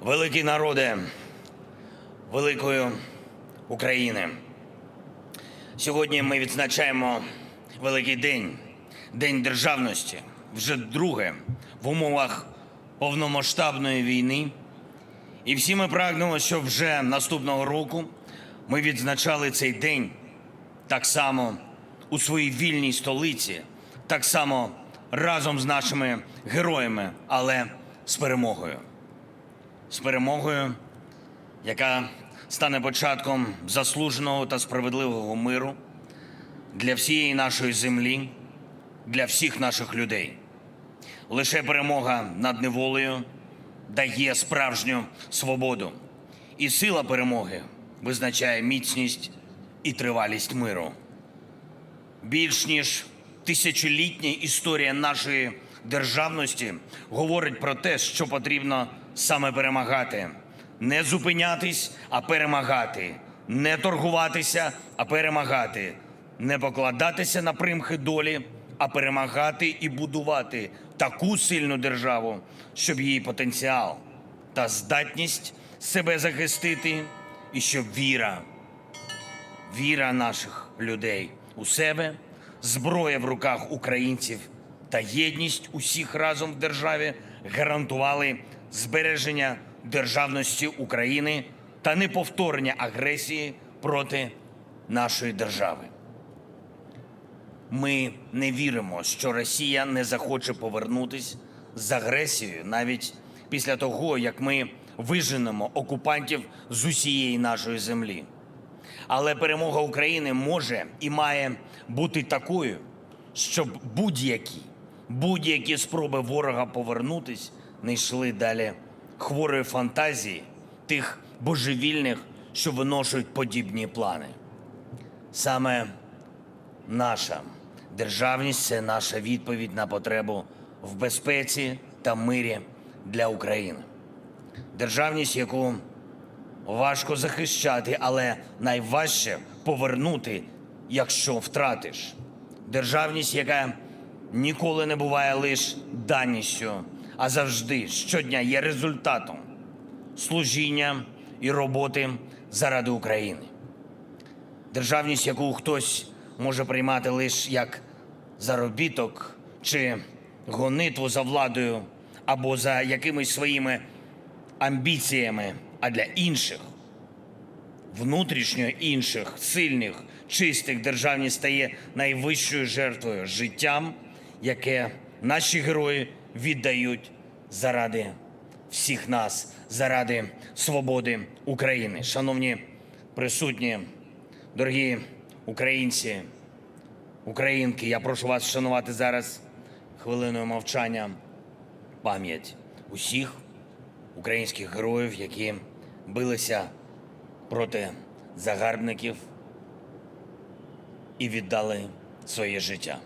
Великий народе великої України. Сьогодні ми відзначаємо великий день, День державності, вже друге в умовах повномасштабної війни. І всі ми прагнемо, щоб вже наступного року ми відзначали цей день так само у своїй вільній столиці, так само разом з нашими героями, але з перемогою. З перемогою, яка стане початком заслуженого та справедливого миру для всієї нашої землі, для всіх наших людей. Лише перемога над неволею дає справжню свободу. І сила перемоги визначає міцність і тривалість миру. Більш ніж тисячолітня історія нашої державності говорить про те, що потрібно саме перемагати, не зупинятись, а перемагати, не торгуватися, а перемагати, не покладатися на примхи долі, а перемагати і будувати таку сильну державу, щоб її потенціал та здатність себе захистити, і щоб віра віра наших людей у себе, зброя в руках українців та єдність усіх разом в державі гарантували збереження державності України та неповторення агресії проти нашої держави. Ми не віримо, що Росія не захоче повернутись з агресією навіть після того, як ми виженемо окупантів з усієї нашої землі. Але перемога України може і має бути такою, щоб будь-які будь-які спроби ворога повернутись не йшли далі хворої фантазії тих божевільних, що виношують подібні плани. Саме наша державність це наша відповідь на потребу в безпеці та мирі для України. Державність, яку важко захищати, але найважче повернути, якщо втратиш. Державність, яка ніколи не буває лише даністю, а завжди щодня є результатом служіння і роботи заради України. Державність, яку хтось може приймати лише як заробіток чи гонитву за владою або за якимись своїми амбіціями, а для інших, внутрішньо інших, сильних, чистих державність стає найвищою жертвою життям, яке наші герої віддають заради всіх нас, заради свободи України. Шановні присутні, дорогі українці, українки, я прошу вас вшанувати зараз хвилиною мовчання пам'ять усіх українських героїв, які билися проти загарбників і віддали своє життя.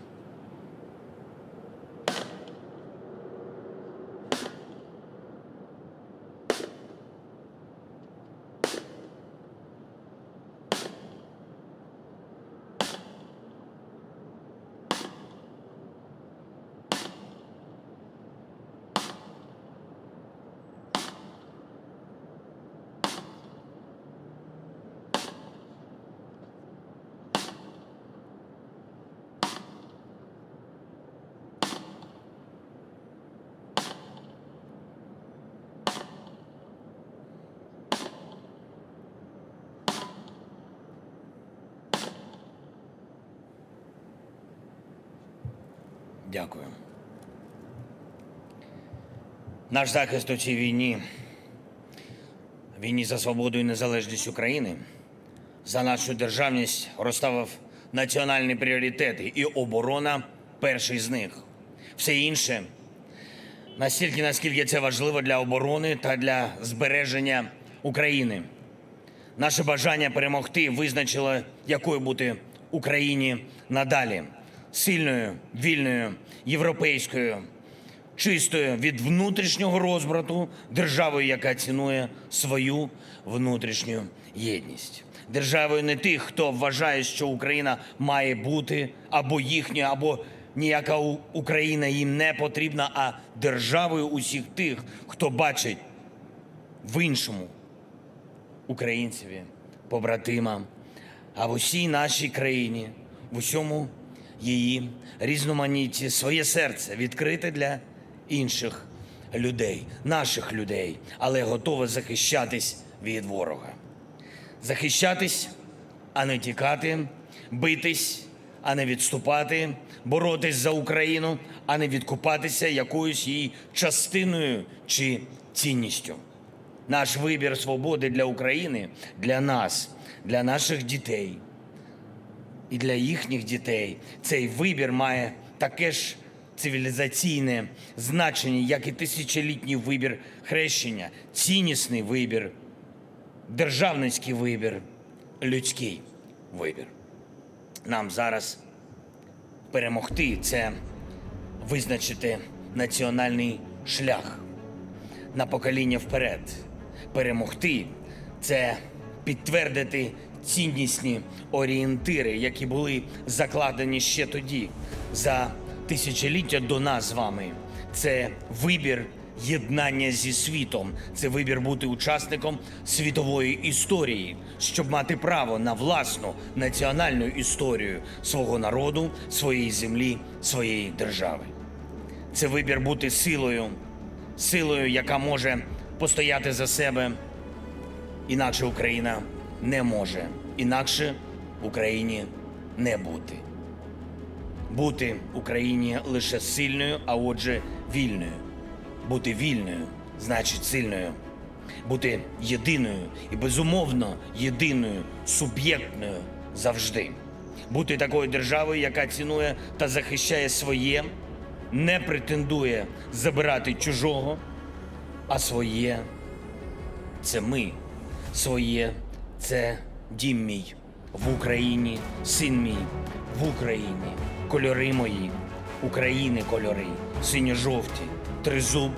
Дякую. Наш захист у цій війні, війні за свободу і незалежність України, за нашу державність розставив національні пріоритети, і оборона перший з них. Все інше настільки, наскільки це важливо для оборони та для збереження України. Наше бажання перемогти визначило, якою бути Україні надалі сильною, вільною, європейською, чистою від внутрішнього розбрату, державою, яка цінує свою внутрішню єдність. Державою не тих, хто вважає, що Україна має бути або їхньою, або ніяка Україна їм не потрібна, а державою усіх тих, хто бачить в іншому українцеві, побратимам, а в усій нашій країні, в усьому її різноманітті, своє серце відкрите для інших людей, наших людей, але готове захищатись від ворога. Захищатись, а не тікати, битись, а не відступати, боротись за Україну, а не відкупатися якоюсь її частиною чи цінністю. Наш вибір свободи для України, для нас, для наших дітей і для їхніх дітей. Цей вибір має таке ж цивілізаційне значення, як і тисячолітній вибір хрещення, ціннісний вибір, державницький вибір, людський вибір. Нам зараз перемогти це визначити національний шлях на покоління вперед. Перемогти це підтвердити ціннісні орієнтири, які були закладені ще тоді, за тисячоліття до нас з вами. Це вибір єднання зі світом, це вибір бути учасником світової історії, щоб мати право на власну національну історію свого народу, своєї землі, своєї держави. Це вибір бути силою, силою, яка може постояти за себе. Інакше Україна не може, інакше Україні не бути. Бути Україні лише сильною, а отже, вільною. Бути вільною значить сильною. Бути єдиною і безумовно єдиною, суб'єктною завжди. Бути такою державою, яка цінує та захищає своє, не претендує забирати чужого, а своє це ми. Своє це дім мій в Україні, син мій в Україні, кольори мої, України кольори, синьо-жовті, тризуб,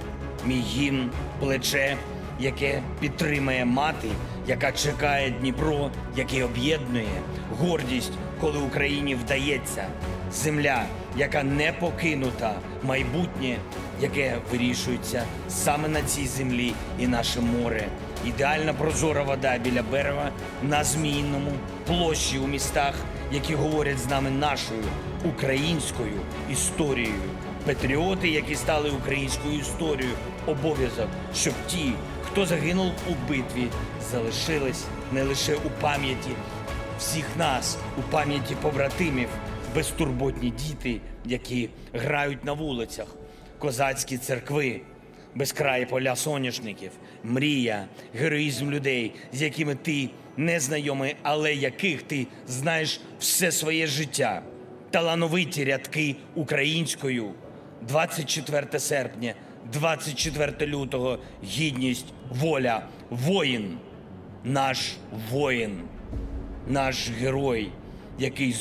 мій гімн, плече, яке підтримає мати, яка чекає Дніпро, який об'єднує. Гордість, коли Україні вдається, земля, яка не покинута, майбутнє, яке вирішується саме на цій землі і наше море. Ідеальна прозора вода біля берега на Зміїному, площі у містах, які говорять з нами нашою українською історією. Патріоти, які стали українською історією, обов'язок, щоб ті, хто загинув у битві, залишились не лише у пам'яті всіх нас, у пам'яті побратимів, безтурботні діти, які грають на вулицях, козацькі церкви, безкраї поля соняшників, мрія, героїзм людей, з якими ти не знайомий, але яких ти знаєш все своє життя. Талановиті рядки українською. 24 серпня, 24 лютого, гідність, воля, воїн, наш воїн, наш герой, який